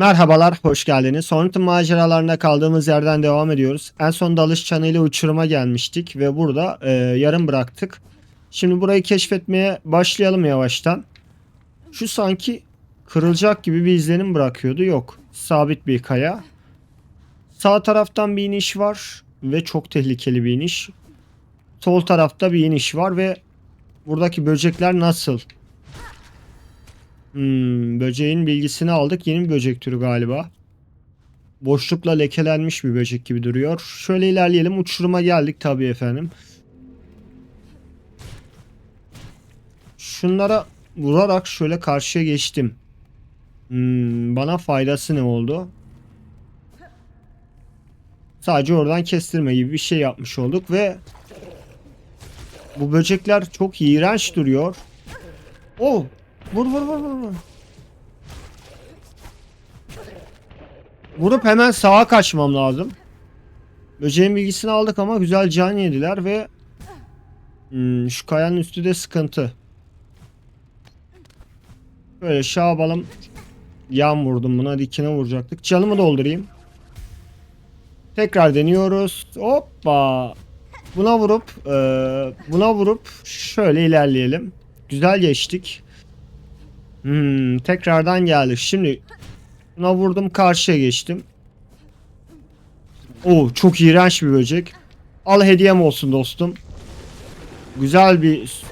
Merhabalar, hoş geldiniz. Sonraki maceralarına kaldığımız yerden devam ediyoruz. En son dalış çanıyla uçuruma gelmiştik ve burada e, yarım bıraktık. Şimdi burayı keşfetmeye başlayalım yavaştan. Şu sanki kırılacak gibi bir izlenim bırakıyordu. Yok, sabit bir kaya. Sağ taraftan bir iniş var ve çok tehlikeli bir iniş. Sol tarafta bir iniş var ve buradaki böcekler nasıl? Hmm, böceğin bilgisini aldık. Yeni bir böcek türü galiba. Boşlukla lekelenmiş bir böcek gibi duruyor. Şöyle ilerleyelim. Uçuruma geldik tabii efendim. Şunlara vurarak şöyle karşıya geçtim. Hmm, bana faydası ne oldu? Sadece oradan kestirme gibi bir şey yapmış olduk ve bu böcekler çok iğrenç duruyor. Oh! Vur vur vur vur. vur. Vurup hemen sağa kaçmam lazım. Böceğin bilgisini aldık ama güzel can yediler ve Hmm, şu kayanın üstü de sıkıntı. Böyle şabalım yan vurdum buna dikine vuracaktık. Canımı doldurayım. Tekrar deniyoruz. Hoppa. Buna vurup e, buna vurup şöyle ilerleyelim. Güzel geçtik. Hmm, tekrardan geldik. Şimdi buna vurdum karşıya geçtim. Oo çok iğrenç bir böcek. Al hediyem olsun dostum. Güzel bir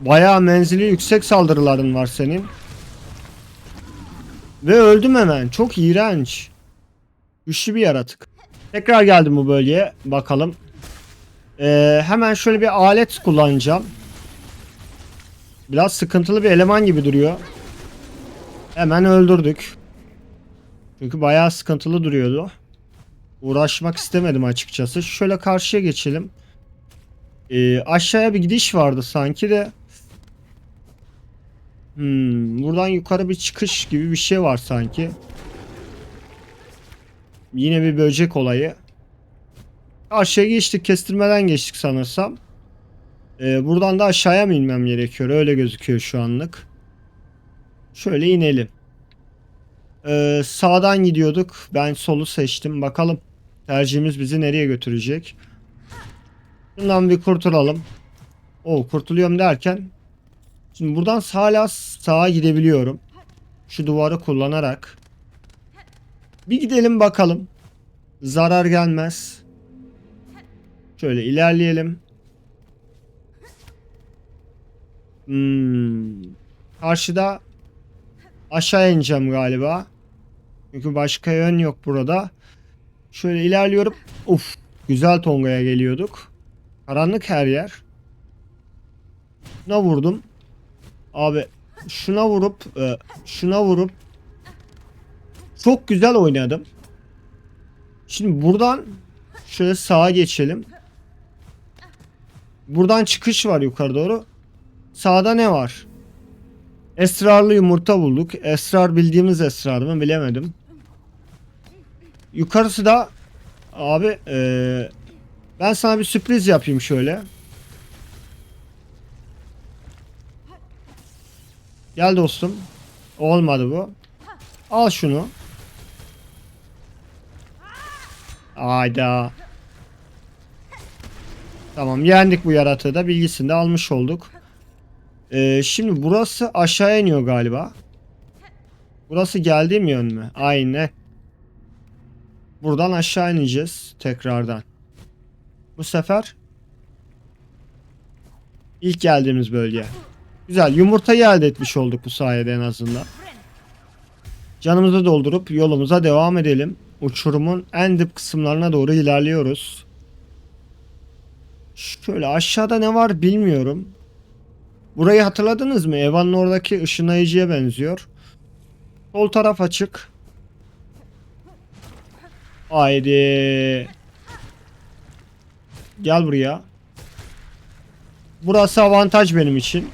bayağı menzili yüksek saldırıların var senin. Ve öldüm hemen. Çok iğrenç. Güçlü bir yaratık. Tekrar geldim bu bölgeye. Bakalım. Ee, hemen şöyle bir alet kullanacağım. Biraz sıkıntılı bir eleman gibi duruyor. Hemen öldürdük. Çünkü bayağı sıkıntılı duruyordu. Uğraşmak istemedim açıkçası. Şöyle karşıya geçelim. Ee, aşağıya bir gidiş vardı sanki de. Hmm, buradan yukarı bir çıkış gibi bir şey var sanki. Yine bir böcek olayı. Aşağıya geçtik. Kestirmeden geçtik sanırsam. Ee, buradan da aşağıya mı inmem gerekiyor? Öyle gözüküyor şu anlık. Şöyle inelim. Ee, sağdan gidiyorduk. Ben solu seçtim. Bakalım tercihimiz bizi nereye götürecek. Bundan bir kurtulalım. O kurtuluyorum derken. Şimdi buradan hala sağa gidebiliyorum. Şu duvarı kullanarak. Bir gidelim bakalım. Zarar gelmez. Şöyle ilerleyelim. Hmm. Karşıda aşağı ineceğim galiba. Çünkü başka yön yok burada. Şöyle ilerliyorum. Uf, güzel Tonga'ya geliyorduk. Karanlık her yer. Şuna vurdum. Abi şuna vurup e, şuna vurup çok güzel oynadım. Şimdi buradan şöyle sağa geçelim. Buradan çıkış var yukarı doğru. Sağda ne var? Esrarlı yumurta bulduk. Esrar bildiğimiz esrar mı bilemedim. Yukarısı da abi eee, ben sana bir sürpriz yapayım şöyle. Gel dostum. Olmadı bu. Al şunu. Ayda. Tamam yendik bu yaratığı da bilgisini de almış olduk. Ee, şimdi burası aşağıya iniyor galiba. Burası geldiğim yön mü? Aynen. Buradan aşağı ineceğiz tekrardan. Bu sefer ilk geldiğimiz bölge. Güzel yumurtayı elde etmiş olduk bu sayede en azından. Canımızı doldurup yolumuza devam edelim. Uçurumun en dip kısımlarına doğru ilerliyoruz. Şöyle aşağıda ne var bilmiyorum. Burayı hatırladınız mı? Evan'ın oradaki ışınlayıcıya benziyor. Sol taraf açık. Haydi. Gel buraya. Burası avantaj benim için.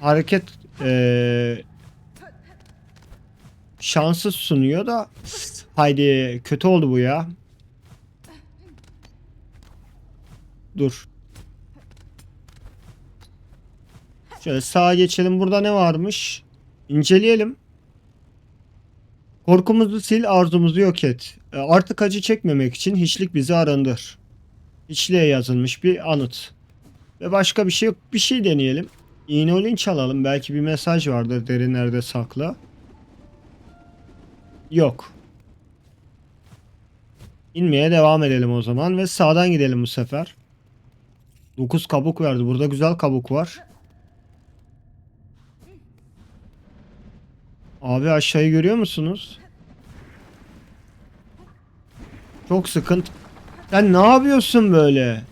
Hareket eee şansı sunuyor da haydi kötü oldu bu ya. Dur. Şöyle sağa geçelim. Burada ne varmış? İnceleyelim. Korkumuzu sil, arzumuzu yok et. E, Artık acı çekmemek için hiçlik bizi arındır. Hiçliğe yazılmış bir anıt. Ve başka bir şey yok. Bir şey deneyelim. İğne çalalım. Belki bir mesaj vardır derinlerde saklı. Yok. İnmeye devam edelim o zaman ve sağdan gidelim bu sefer. 9 kabuk verdi. Burada güzel kabuk var. Abi aşağıyı görüyor musunuz? Çok sıkıntı. Sen ne yapıyorsun böyle?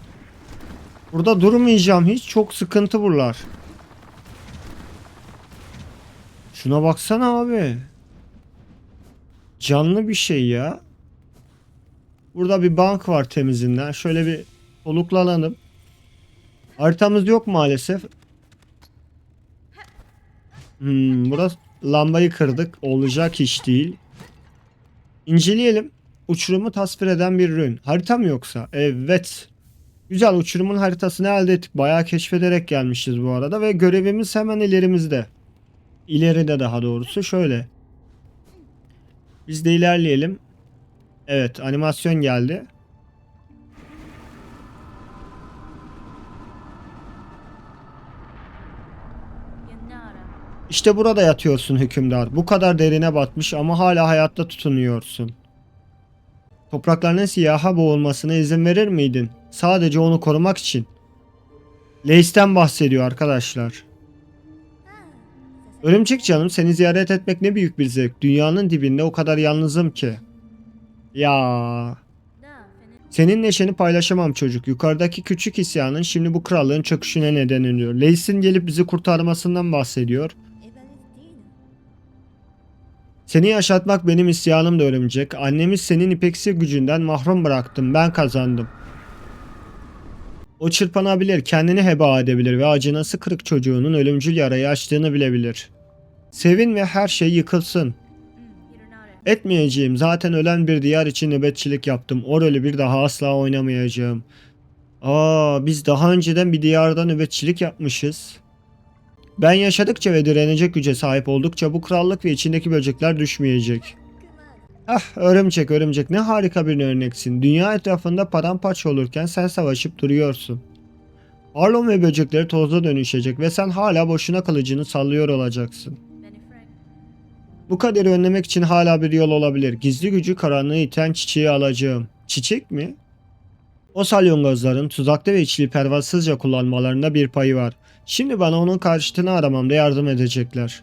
Burada durmayacağım hiç. Çok sıkıntı buralar. Şuna baksana abi. Canlı bir şey ya. Burada bir bank var temizinden. Şöyle bir soluklanalım. Haritamız yok maalesef. Hmm, burası lambayı kırdık. Olacak iş değil. İnceleyelim. Uçurumu tasvir eden bir ürün. Harita mı yoksa? Evet. Güzel uçurumun haritasını elde ettik. Bayağı keşfederek gelmişiz bu arada ve görevimiz hemen ilerimizde. İleride daha doğrusu şöyle. Biz de ilerleyelim. Evet animasyon geldi. İşte burada yatıyorsun hükümdar. Bu kadar derine batmış ama hala hayatta tutunuyorsun. Topraklarının siyaha boğulmasına izin verir miydin? Sadece onu korumak için. Leis'ten bahsediyor arkadaşlar. Örümcek canım seni ziyaret etmek ne büyük bir zevk. Dünyanın dibinde o kadar yalnızım ki. Ya senin neşeni paylaşamam çocuk. Yukarıdaki küçük isyanın şimdi bu krallığın çöküşüne neden oluyor. Leis'in gelip bizi kurtarmasından bahsediyor. Seni yaşatmak benim isyanım da örümcek. Annemi senin ipeksi gücünden mahrum bıraktım. Ben kazandım. O çırpanabilir, kendini heba edebilir ve acınası kırık çocuğunun ölümcül yarayı açtığını bilebilir. Sevin ve her şey yıkılsın. Etmeyeceğim. Zaten ölen bir diyar için nöbetçilik yaptım. O rolü bir daha asla oynamayacağım. Aa, biz daha önceden bir diyarda nöbetçilik yapmışız. Ben yaşadıkça ve direnecek güce sahip oldukça bu krallık ve içindeki böcekler düşmeyecek. Ah örümcek örümcek ne harika bir örneksin. Dünya etrafında paramparça olurken sen savaşıp duruyorsun. Arlon ve böcekleri toza dönüşecek ve sen hala boşuna kılıcını sallıyor olacaksın. Bu kaderi önlemek için hala bir yol olabilir. Gizli gücü karanlığı iten çiçeği alacağım. Çiçek mi? O salyangozların tuzakta ve içliği pervasızca kullanmalarında bir payı var. Şimdi bana onun karşıtını aramamda yardım edecekler.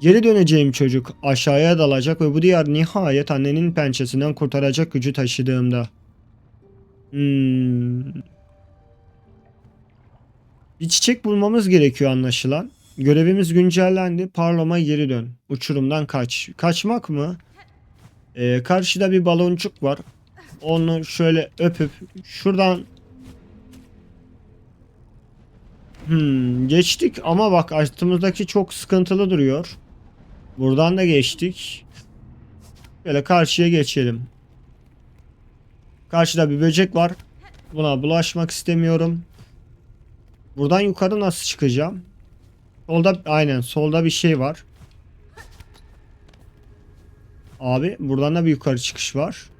Geri döneceğim çocuk aşağıya dalacak ve bu diyar nihayet annenin pençesinden kurtaracak gücü taşıdığımda. Hmm. Bir çiçek bulmamız gerekiyor anlaşılan. Görevimiz güncellendi. Parlama geri dön. Uçurumdan kaç. Kaçmak mı? Ee, karşıda bir baloncuk var. Onu şöyle öpüp şuradan Hmm, geçtik ama bak altımızdaki çok sıkıntılı duruyor. Buradan da geçtik. Böyle karşıya geçelim. Karşıda bir böcek var. Buna bulaşmak istemiyorum. Buradan yukarı nasıl çıkacağım? Solda aynen solda bir şey var. Abi buradan da bir yukarı çıkış var.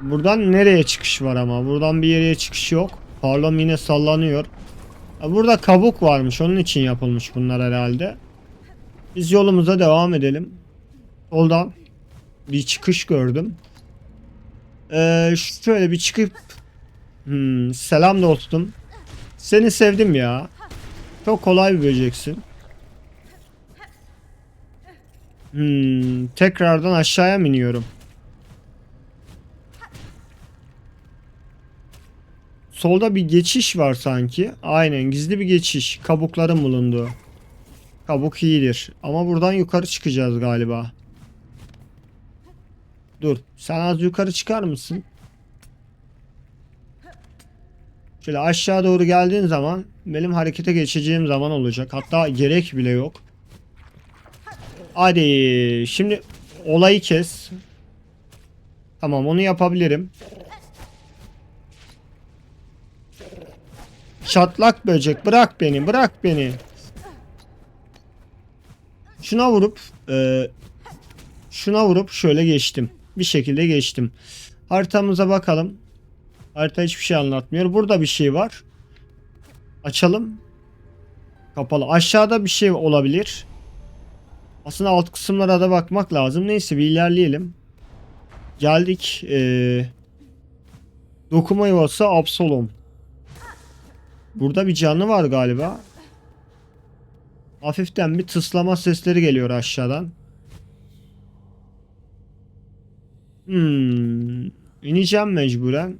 Buradan nereye çıkış var ama? Buradan bir yere çıkış yok. Parlam yine sallanıyor. Burada kabuk varmış. Onun için yapılmış bunlar herhalde. Biz yolumuza devam edelim. Soldan bir çıkış gördüm. Ee, şöyle bir çıkıp Hmm, selam dostum. Seni sevdim ya. Çok kolay bir böceksin. Hmm, tekrardan aşağıya mı Solda bir geçiş var sanki. Aynen gizli bir geçiş. Kabukların bulunduğu. Kabuk iyidir. Ama buradan yukarı çıkacağız galiba. Dur. Sen az yukarı çıkar mısın? Şöyle aşağı doğru geldiğin zaman benim harekete geçeceğim zaman olacak. Hatta gerek bile yok. Hadi şimdi olayı kes. Tamam onu yapabilirim. Çatlak böcek bırak beni bırak beni. Şuna vurup e, şuna vurup şöyle geçtim. Bir şekilde geçtim. Haritamıza bakalım. Harita hiçbir şey anlatmıyor. Burada bir şey var. Açalım. Kapalı. Aşağıda bir şey olabilir. Aslında alt kısımlara da bakmak lazım. Neyse bir ilerleyelim. Geldik. Ee, dokuma yuvası Absolom. Burada bir canlı var galiba. Hafiften bir tıslama sesleri geliyor aşağıdan. Hmm. İneceğim mecburen.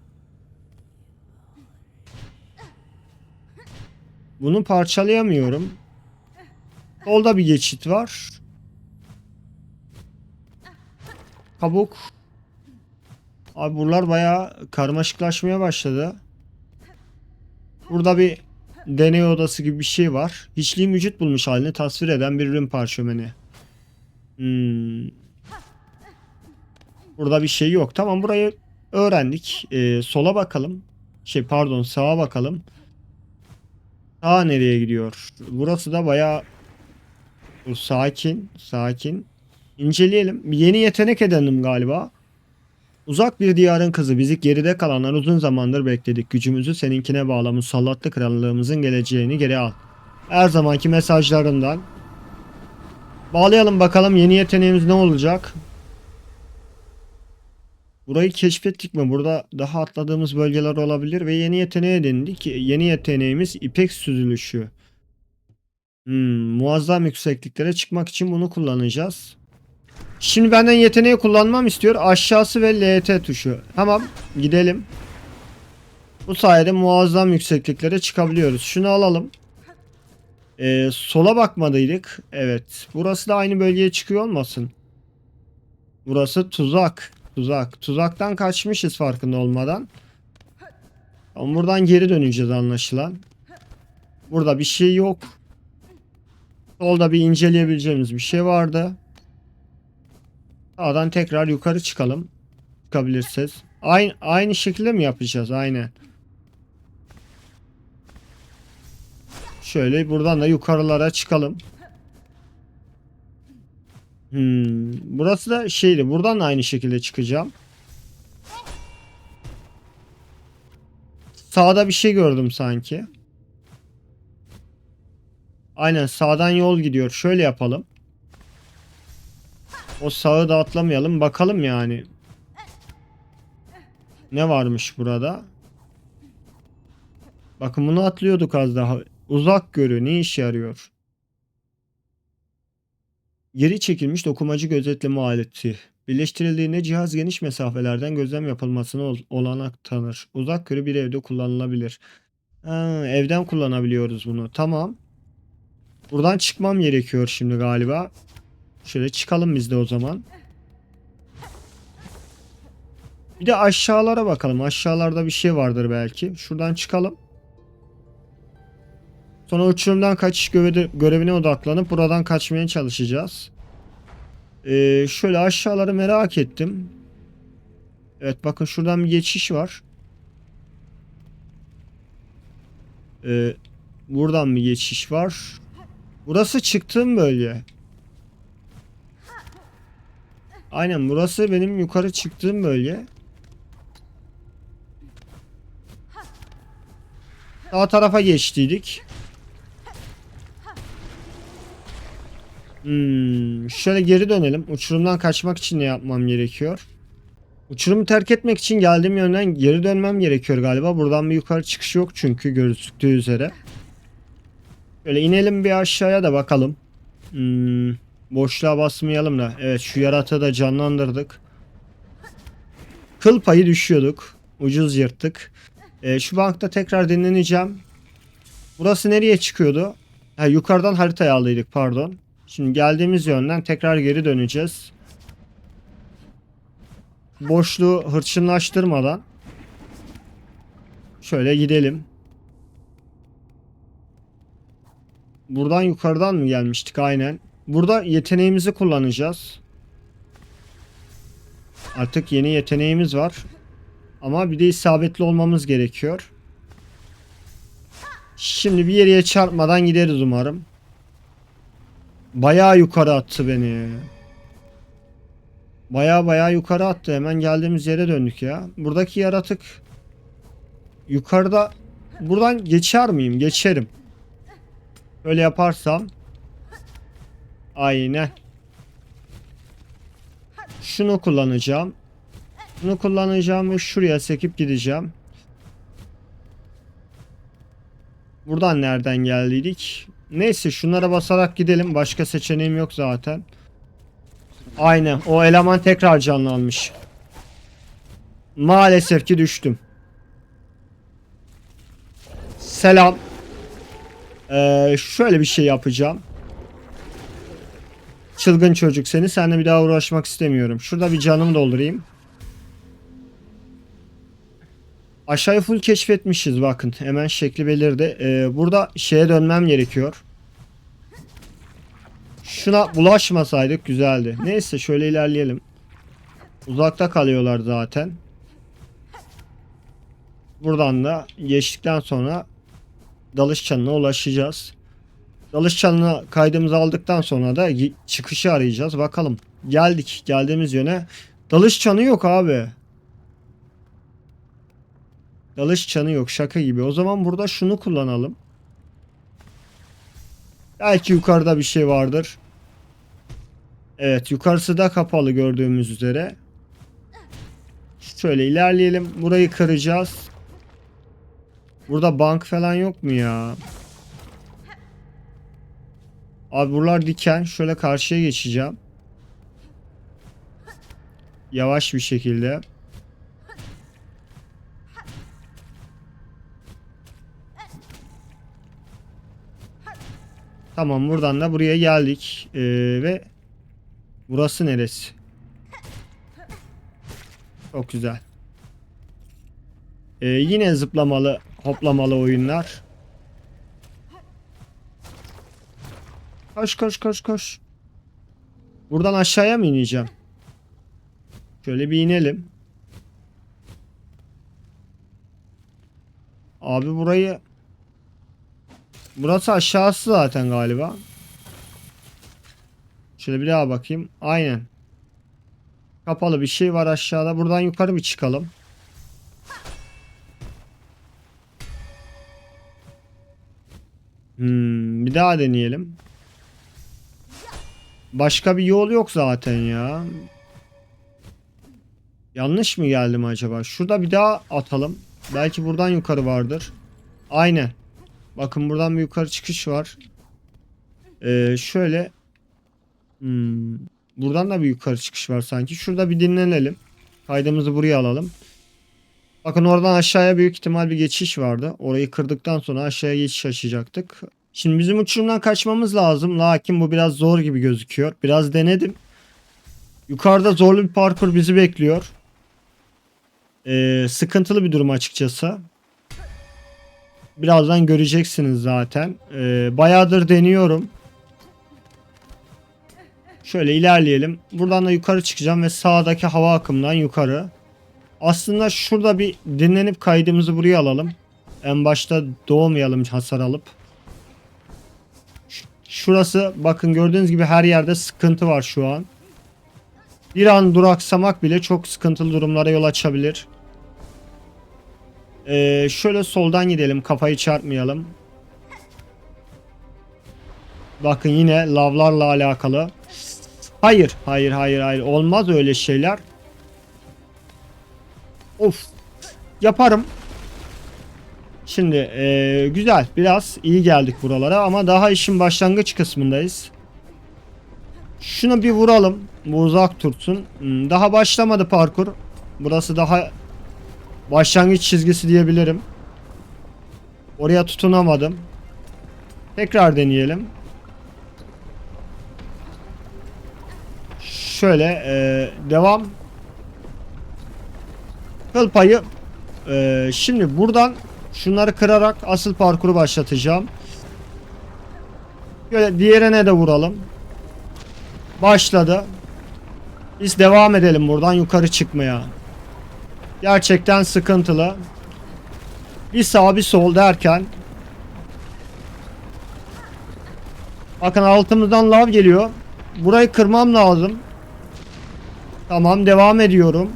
Bunu parçalayamıyorum. Solda bir geçit var. Kabuk. Abi buralar bayağı karmaşıklaşmaya başladı. Burada bir deney odası gibi bir şey var. Hiçliğin vücut bulmuş halini tasvir eden bir ürün parşömeni. Hmm. Burada bir şey yok. Tamam burayı öğrendik. Ee, sola bakalım. Şey pardon sağa bakalım. Sağa nereye gidiyor? Burası da bayağı sakin. Sakin. İnceleyelim. Yeni yetenek edenim galiba. Uzak bir diyarın kızı bizi geride kalanlar uzun zamandır bekledik. Gücümüzü seninkine bağla musallatlı krallığımızın geleceğini geri al. Her zamanki mesajlarından. Bağlayalım bakalım yeni yeteneğimiz ne olacak? Burayı keşfettik mi? Burada daha atladığımız bölgeler olabilir ve yeni yeteneğe edindik. Yeni yeteneğimiz ipek süzülüşü. Hmm, muazzam yüksekliklere çıkmak için bunu kullanacağız. Şimdi benden yeteneği kullanmam istiyor. Aşağısı ve LT tuşu. Tamam gidelim. Bu sayede muazzam yüksekliklere çıkabiliyoruz. Şunu alalım. Ee, sola bakmadıydık. Evet. Burası da aynı bölgeye çıkıyor olmasın. Burası tuzak. Tuzak. Tuzaktan kaçmışız farkında olmadan. Ama buradan geri döneceğiz anlaşılan. Burada bir şey yok. Solda bir inceleyebileceğimiz bir şey vardı. Sağdan tekrar yukarı çıkalım. Çıkabilirsiniz. Aynı, aynı şekilde mi yapacağız? Aynen. Şöyle buradan da yukarılara çıkalım. Hmm, burası da şeydi. Buradan da aynı şekilde çıkacağım. Sağda bir şey gördüm sanki. Aynen sağdan yol gidiyor. Şöyle yapalım. O sağı da atlamayalım. Bakalım yani. Ne varmış burada? Bakın bunu atlıyorduk az daha. Uzak görü ne işe yarıyor? Geri çekilmiş dokumacı gözetleme aleti. Birleştirildiğinde cihaz geniş mesafelerden gözlem yapılmasına ol- olanak tanır. Uzak görü bir evde kullanılabilir. Ha, evden kullanabiliyoruz bunu. Tamam. Buradan çıkmam gerekiyor şimdi galiba. Şöyle çıkalım biz de o zaman. Bir de aşağılara bakalım. Aşağılarda bir şey vardır belki. Şuradan çıkalım. Sonra uçurumdan kaçış görevi- görevine odaklanıp buradan kaçmaya çalışacağız. Ee, şöyle aşağıları merak ettim. Evet bakın şuradan bir geçiş var. Ee, buradan bir geçiş var. Burası çıktığım bölge. Aynen burası benim yukarı çıktığım bölge. Sağ tarafa geçtiydik. Hmm, şöyle geri dönelim. Uçurumdan kaçmak için ne yapmam gerekiyor? Uçurumu terk etmek için geldiğim yönden geri dönmem gerekiyor galiba. Buradan bir yukarı çıkış yok çünkü gözüktüğü üzere. Şöyle inelim bir aşağıya da bakalım. Hmm, boşluğa basmayalım da. Evet şu yaratığı da canlandırdık. Kıl payı düşüyorduk. Ucuz yırttık. Ee, şu bankta tekrar dinleneceğim. Burası nereye çıkıyordu? Ha, yukarıdan haritayı aldıydık pardon. Şimdi geldiğimiz yönden tekrar geri döneceğiz. Boşluğu hırçınlaştırmadan şöyle gidelim. Buradan yukarıdan mı gelmiştik aynen. Burada yeteneğimizi kullanacağız. Artık yeni yeteneğimiz var. Ama bir de isabetli olmamız gerekiyor. Şimdi bir yere çarpmadan gideriz umarım. Bayağı yukarı attı beni. Bayağı bayağı yukarı attı. Hemen geldiğimiz yere döndük ya. Buradaki yaratık yukarıda buradan geçer miyim? Geçerim. Öyle yaparsam aynen. Şunu kullanacağım. Bunu kullanacağım ve şuraya sekip gideceğim. Buradan nereden geldiydik? Neyse şunlara basarak gidelim. Başka seçeneğim yok zaten. Aynen. O eleman tekrar canlanmış. Maalesef ki düştüm. Selam. Ee, şöyle bir şey yapacağım. Çılgın çocuk seni. Seninle bir daha uğraşmak istemiyorum. Şurada bir canımı doldurayım. Aşağıyı full keşfetmişiz bakın. Hemen şekli belirdi. Ee, burada şeye dönmem gerekiyor. Şuna bulaşmasaydık güzeldi. Neyse şöyle ilerleyelim. Uzakta kalıyorlar zaten. Buradan da geçtikten sonra dalış çanına ulaşacağız. Dalış çanına kaydımızı aldıktan sonra da çıkışı arayacağız. Bakalım. Geldik. Geldiğimiz yöne. Dalış çanı yok abi. Dalış çanı yok. Şaka gibi. O zaman burada şunu kullanalım. Belki yukarıda bir şey vardır. Evet yukarısı da kapalı gördüğümüz üzere. Şöyle ilerleyelim. Burayı kıracağız. Burada bank falan yok mu ya? Abi buralar diken. Şöyle karşıya geçeceğim. Yavaş bir şekilde. Tamam buradan da buraya geldik. Ee, ve burası neresi? Çok güzel. Ee, yine zıplamalı, hoplamalı oyunlar. Koş koş koş koş. Buradan aşağıya mı ineceğim? Şöyle bir inelim. Abi burayı Burası aşağısı zaten galiba. Şöyle bir daha bakayım. Aynen. Kapalı bir şey var aşağıda. Buradan yukarı bir çıkalım. Hmm, bir daha deneyelim. Başka bir yol yok zaten ya. Yanlış mı geldim acaba? Şurada bir daha atalım. Belki buradan yukarı vardır. Aynen. Bakın buradan bir yukarı çıkış var. Ee, şöyle. Hmm, buradan da bir yukarı çıkış var sanki. Şurada bir dinlenelim. Kaydımızı buraya alalım. Bakın oradan aşağıya büyük ihtimal bir geçiş vardı. Orayı kırdıktan sonra aşağıya geçiş açacaktık. Şimdi bizim uçurumdan kaçmamız lazım. Lakin bu biraz zor gibi gözüküyor. Biraz denedim. Yukarıda zorlu bir parkur bizi bekliyor. Ee, sıkıntılı bir durum açıkçası. Birazdan göreceksiniz zaten. Ee, bayağıdır deniyorum. Şöyle ilerleyelim. Buradan da yukarı çıkacağım ve sağdaki hava akımından yukarı. Aslında şurada bir dinlenip kaydımızı buraya alalım. En başta doğmayalım hasar alıp. Şurası bakın gördüğünüz gibi her yerde sıkıntı var şu an. Bir an duraksamak bile çok sıkıntılı durumlara yol açabilir. Ee, şöyle soldan gidelim kafayı çarpmayalım. Bakın yine lavlarla alakalı. Hayır, hayır, hayır, hayır. Olmaz öyle şeyler. Of. Yaparım. Şimdi ee, güzel. Biraz iyi geldik buralara ama daha işin başlangıç kısmındayız. Şunu bir vuralım. Bu uzak tutsun. Hmm, Daha başlamadı parkur. Burası daha başlangıç çizgisi diyebilirim. Oraya tutunamadım. Tekrar deneyelim. Şöyle e, devam. Kıl payı. E, şimdi buradan şunları kırarak asıl parkuru başlatacağım. Böyle diğerine de vuralım. Başladı. Biz devam edelim buradan yukarı çıkmaya. Gerçekten sıkıntılı. Bir sağ bir sol derken Bakın altımızdan lav geliyor. Burayı kırmam lazım. Tamam devam ediyorum.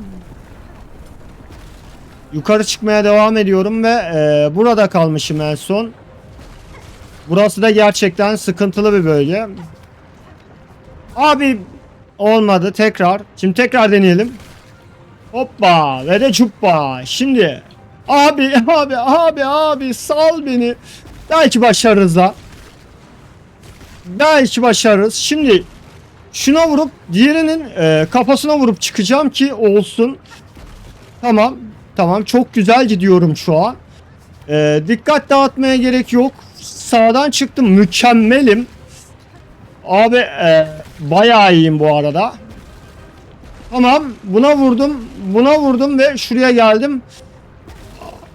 Yukarı çıkmaya devam ediyorum ve e, burada kalmışım en son. Burası da gerçekten sıkıntılı bir bölge. Abi olmadı tekrar. Şimdi tekrar deneyelim. Hoppa ve de cuppa. Şimdi abi abi abi abi sal beni. Belki başarırız da. Belki başarırız. Şimdi şuna vurup diğerinin e, kafasına vurup çıkacağım ki olsun. Tamam. Tamam çok güzel gidiyorum şu an. E, dikkat dağıtmaya gerek yok. Sağdan çıktım. Mükemmelim. Abi e, bayağı iyiyim bu arada. Tamam buna vurdum. Buna vurdum ve şuraya geldim.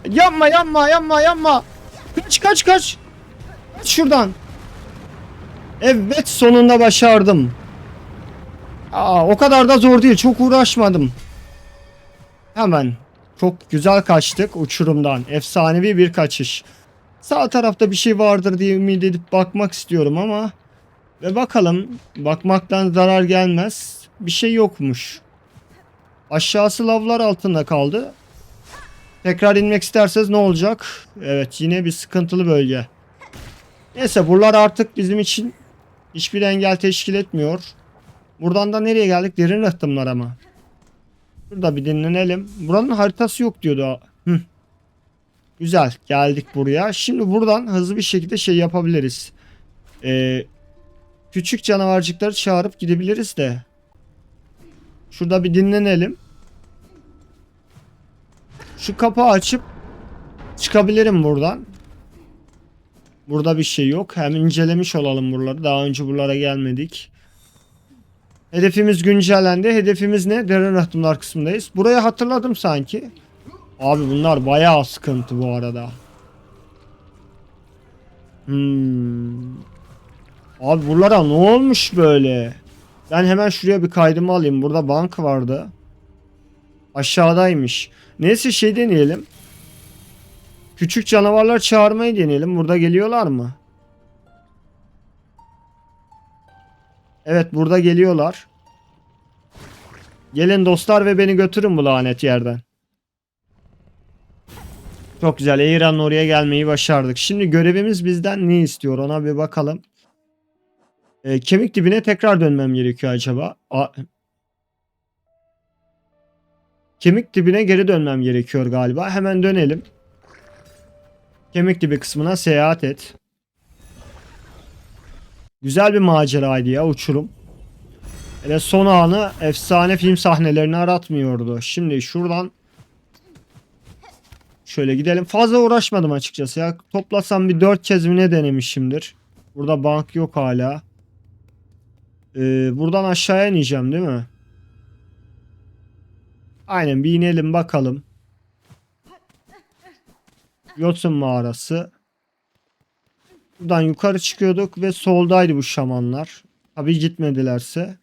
Yapma yapma yapma yapma. Kaç kaç kaç. Kaç şuradan. Evet sonunda başardım. Aa, o kadar da zor değil. Çok uğraşmadım. Hemen. Çok güzel kaçtık uçurumdan. Efsanevi bir kaçış. Sağ tarafta bir şey vardır diye ümit edip bakmak istiyorum ama ve bakalım bakmaktan zarar gelmez. Bir şey yokmuş. Aşağısı lavlar altında kaldı. Tekrar inmek isterseniz ne olacak? Evet yine bir sıkıntılı bölge. Neyse buralar artık bizim için hiçbir engel teşkil etmiyor. Buradan da nereye geldik? Derin rıhtımlara mı? Şurada bir dinlenelim. Buranın haritası yok diyordu. Hı. Güzel geldik buraya. Şimdi buradan hızlı bir şekilde şey yapabiliriz. Ee, küçük canavarcıkları çağırıp gidebiliriz de. Şurada bir dinlenelim. Şu kapağı açıp çıkabilirim buradan. Burada bir şey yok. Hem incelemiş olalım buraları. Daha önce buralara gelmedik. Hedefimiz güncellendi. Hedefimiz ne? Derin rıhtımlar kısmındayız. Burayı hatırladım sanki. Abi bunlar bayağı sıkıntı bu arada. Hmm. Abi buralara ne olmuş böyle? Ben hemen şuraya bir kaydımı alayım. Burada bank vardı. Aşağıdaymış. Neyse şey deneyelim. Küçük canavarlar çağırmayı deneyelim. Burada geliyorlar mı? Evet burada geliyorlar. Gelin dostlar ve beni götürün bu lanet yerden. Çok güzel. Eiran'ın oraya gelmeyi başardık. Şimdi görevimiz bizden ne istiyor ona bir bakalım. Ee, kemik dibine tekrar dönmem gerekiyor acaba. A- kemik dibine geri dönmem gerekiyor galiba. Hemen dönelim. Kemik dibi kısmına seyahat et. Güzel bir maceraydı ya uçurum. Hele son anı efsane film sahnelerini aratmıyordu. Şimdi şuradan şöyle gidelim. Fazla uğraşmadım açıkçası ya. Toplasam bir 4 kez mi ne denemişimdir. Burada bank yok hala. Ee, buradan aşağıya ineceğim değil mi? Aynen bir inelim bakalım. Yosun mağarası. Buradan yukarı çıkıyorduk ve soldaydı bu şamanlar. Tabii gitmedilerse.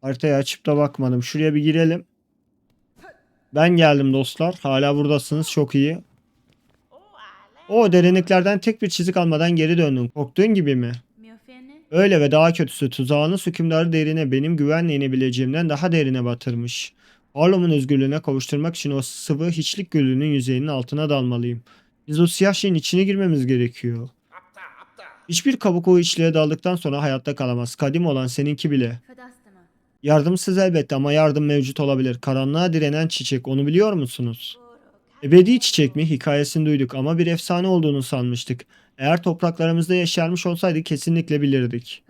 Haritayı açıp da bakmadım. Şuraya bir girelim. Ben geldim dostlar. Hala buradasınız. Çok iyi. O derinliklerden tek bir çizik almadan geri döndün. Korktuğun gibi mi? Öyle ve daha kötüsü tuzağınız hükümdarı derine benim güvenle inebileceğimden daha derine batırmış. Harlem'in özgürlüğüne kavuşturmak için o sıvı hiçlik gölünün yüzeyinin altına dalmalıyım. Biz o siyah şeyin içine girmemiz gerekiyor. Hiçbir kabuk o içliğe daldıktan sonra hayatta kalamaz. Kadim olan seninki bile. Yardımsız elbette ama yardım mevcut olabilir. Karanlığa direnen çiçek onu biliyor musunuz? Ebedi çiçek mi? Hikayesini duyduk ama bir efsane olduğunu sanmıştık. Eğer topraklarımızda yaşarmış olsaydı kesinlikle bilirdik.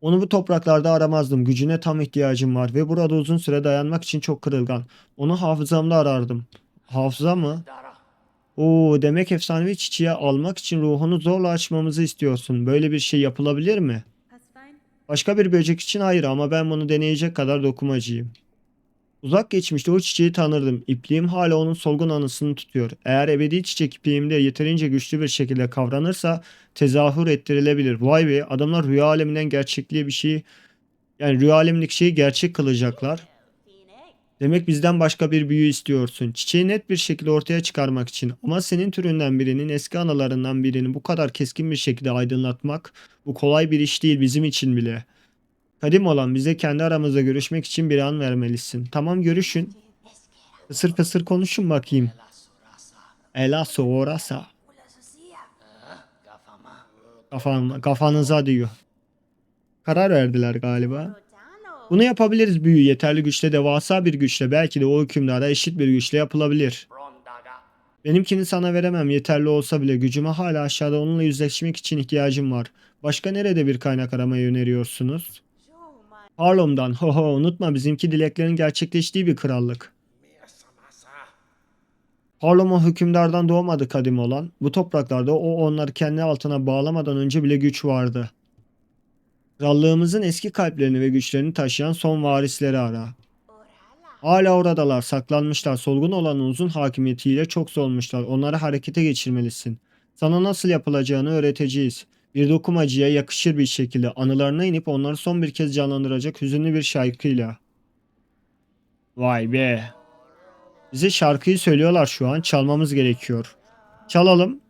Onu bu topraklarda aramazdım. Gücüne tam ihtiyacım var ve burada uzun süre dayanmak için çok kırılgan. Onu hafızamda arardım. Hafıza mı? Oo, demek efsanevi çiçeği almak için ruhunu zorla açmamızı istiyorsun. Böyle bir şey yapılabilir mi? Başka bir böcek için hayır ama ben bunu deneyecek kadar dokumacıyım. Uzak geçmişte o çiçeği tanırdım. İpliğim hala onun solgun anısını tutuyor. Eğer ebedi çiçek ipliğimde yeterince güçlü bir şekilde kavranırsa tezahür ettirilebilir. Vay be adamlar rüya aleminden gerçekliğe bir şeyi yani rüya alemindeki şeyi gerçek kılacaklar. Demek bizden başka bir büyü istiyorsun. Çiçeği net bir şekilde ortaya çıkarmak için ama senin türünden birinin eski analarından birini bu kadar keskin bir şekilde aydınlatmak bu kolay bir iş değil bizim için bile. Kadim olan bize kendi aramızda görüşmek için bir an vermelisin. Tamam görüşün. Kısır kısır konuşun bakayım. Ela sorasa. Kafan, kafanıza diyor. Karar verdiler galiba. Bunu yapabiliriz büyü yeterli güçle devasa bir güçle belki de o hükümdara eşit bir güçle yapılabilir. Benimkini sana veremem yeterli olsa bile gücüme hala aşağıda onunla yüzleşmek için ihtiyacım var. Başka nerede bir kaynak aramayı öneriyorsunuz? Harlem'dan. Ho ho unutma bizimki dileklerin gerçekleştiği bir krallık. Harlem o hükümdardan doğmadı kadim olan. Bu topraklarda o onları kendi altına bağlamadan önce bile güç vardı. Krallığımızın eski kalplerini ve güçlerini taşıyan son varisleri ara. Hala oradalar, saklanmışlar. Solgun olan uzun hakimiyetiyle çok solmuşlar. Onları harekete geçirmelisin. Sana nasıl yapılacağını öğreteceğiz. Bir dokumacıya yakışır bir şekilde anılarına inip onları son bir kez canlandıracak hüzünlü bir şarkıyla. Vay be. Bize şarkıyı söylüyorlar şu an. Çalmamız gerekiyor. Çalalım.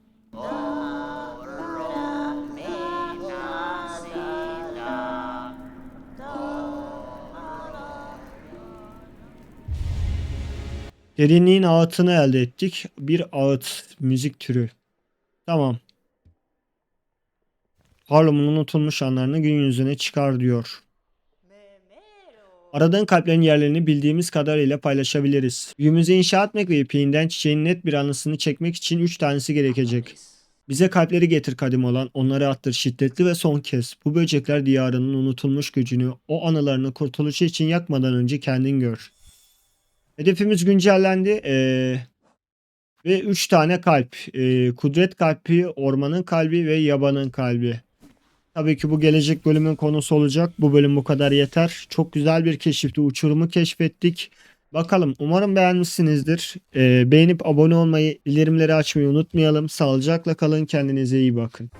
Derinliğin ağıtını elde ettik. Bir ağıt müzik türü. Tamam. Harlem'in unutulmuş anlarını gün yüzüne çıkar diyor. Aradığın kalplerin yerlerini bildiğimiz kadarıyla paylaşabiliriz. Büyümüzü inşa etmek ve ipiğinden çiçeğin net bir anısını çekmek için 3 tanesi gerekecek. Bize kalpleri getir kadim olan, onları attır şiddetli ve son kez. Bu böcekler diyarının unutulmuş gücünü, o anılarını kurtuluşu için yakmadan önce kendin gör. Hedefimiz güncellendi. Ee, ve 3 tane kalp. Ee, kudret kalbi, ormanın kalbi ve yabanın kalbi. Tabii ki bu gelecek bölümün konusu olacak. Bu bölüm bu kadar yeter. Çok güzel bir keşifti. Uçurumu keşfettik. Bakalım umarım beğenmişsinizdir. Ee, beğenip abone olmayı, bildirimleri açmayı unutmayalım. Sağlıcakla kalın. Kendinize iyi bakın.